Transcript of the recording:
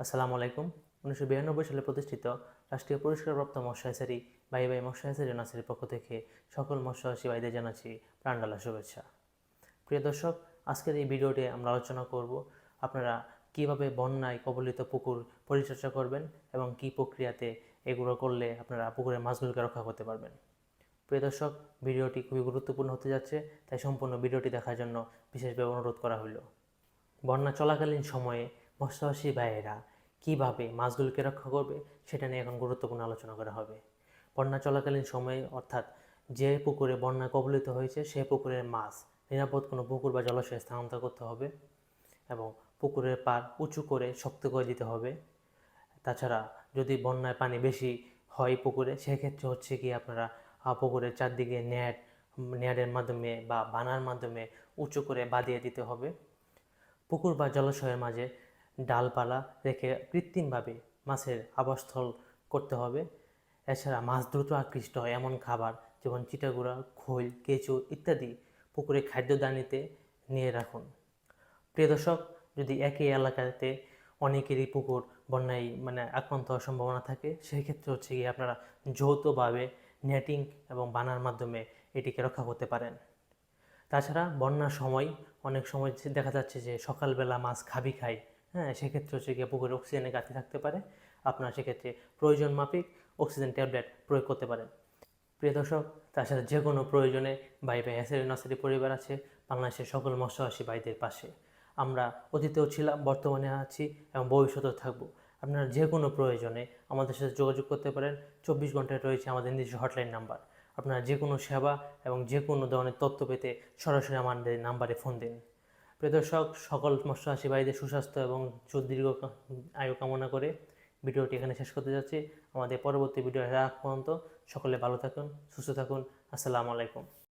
আসসালামু আলাইকুম। উনিশশো বিরানব্বই সালে প্রতিষ্ঠিত রাষ্ট্রীয় পুরস্কারপ্রাপ্ত মৎস্য হ্যাচারি বাই বাই মৎস্য হ্যাচারি পক্ষ থেকে সকল মৎস্যচাষী ভাইদের জানাচ্ছি প্রাণডালা শুভেচ্ছা। প্রিয় দর্শক, আজকের এই ভিডিওতে আমরা আলোচনা করব আপনারা কীভাবে বন্যায় কবলিত পুকুর পরিচর্যা করবেন এবং কি প্রক্রিয়াতে এগুলো করলে আপনারা পুকুরের মাছগুলোকে রক্ষা করতে পারবেন। প্রিয় দর্শক, ভিডিওটি খুবই গুরুত্বপূর্ণ হতে যাচ্ছে, তাই সম্পূর্ণ ভিডিওটি দেখার জন্য বিশেষভাবে অনুরোধ করা হলো। বন্যা চলাকালীন সময়ে মৎস্যচাষী ভাইয়েরা কীভাবে মাছগুলোকে রক্ষা করবে সেটা নিয়ে এখন গুরুত্বপূর্ণ আলোচনা করা হবে। বন্যা চলাকালীন সময়ে অর্থাৎ যে পুকুরে বন্যা কবলিত হয়েছে সেই পুকুরের মাছ নিরাপদ কোনো পুকুর বা জলাশয়ে স্থানান্তর করতে হবে এবং পুকুরের পার উঁচু করে শক্ত করে দিতে হবে। তাছাড়া যদি বন্যায় পানি বেশি হয় পুকুরে, সেক্ষেত্রে হচ্ছে কি আপনারা পুকুরের চারদিকে নেট নেটের মাধ্যমে বা বানার মাধ্যমে উঁচু করে বাঁধিয়ে দিতে হবে। পুকুর বা জলাশয়ের মাঝে ডালপালা রেখে কৃত্রিমভাবে মাছের আবাসস্থল করতে হবে। এছাড়া মাছ দ্রুত আকৃষ্ট হয় এমন খাবার যেমন চিটাগুড়া খোল, কেঁচো ইত্যাদি পুকুরে খাদ্যদানিতে নিয়ে রাখুন। প্রিয় দর্শক, যদি একই এলাকাতে অনেকেরই পুকুর বন্যায় মানে আক্রান্ত হওয়ার সম্ভাবনা থাকে সেই ক্ষেত্রে হচ্ছে গিয়ে আপনারা যৌথভাবে নেটিং এবং বানার মাধ্যমে এটিকে রক্ষা করতে পারেন। তাছাড়া বন্যার সময় অনেক সময় দেখা যাচ্ছে যে সকালবেলা মাছ খাবি খায় হ্যাঁ সেক্ষেত্রে হচ্ছে গিয়ে পুকুরে অক্সিজেনের ঘাটতি থাকতে পারে। আপনার সেক্ষেত্রে প্রয়োজন মাফিক অক্সিজেন ট্যাবলেট প্রয়োগ করতে পারেন। প্রিয় দর্শক তাছাড়া যে কোনো প্রয়োজনে বাই বাই অ্যাসেরি নার্সারি পরিবার আছে, বাংলাদেশের সকল মৎস্যচাষী ভাইদের পাশে। আমরা অতীতেও ছিলাম, বর্তমানে আছি এবং ভবিষ্যতেও থাকব। আপনারা যে কোনো প্রয়োজনে আমাদের সাথে যোগাযোগ করতে পারেন। চব্বিশ ঘন্টায় রয়েছে আমাদের নিজস্ব হটলাইন নাম্বার আপনারা যে কোনো সেবা এবং যে কোনো ধরনের তথ্য পেতে সরাসরি আমাদের নাম্বারে ফোন দিন। প্রিয় দর্শক, সকল মৎস্যচাষী ভাইদের সুস্বাস্থ্য এবং সুদীর্ঘ আয়ু কামনা করে ভিডিওটি এখানে শেষ করতে যাচ্ছি। আমাদের পরবর্তী ভিডিও রাখ পর্যন্ত সকলে ভালো থাকুন, সুস্থ থাকুন। আসসালামু আলাইকুম।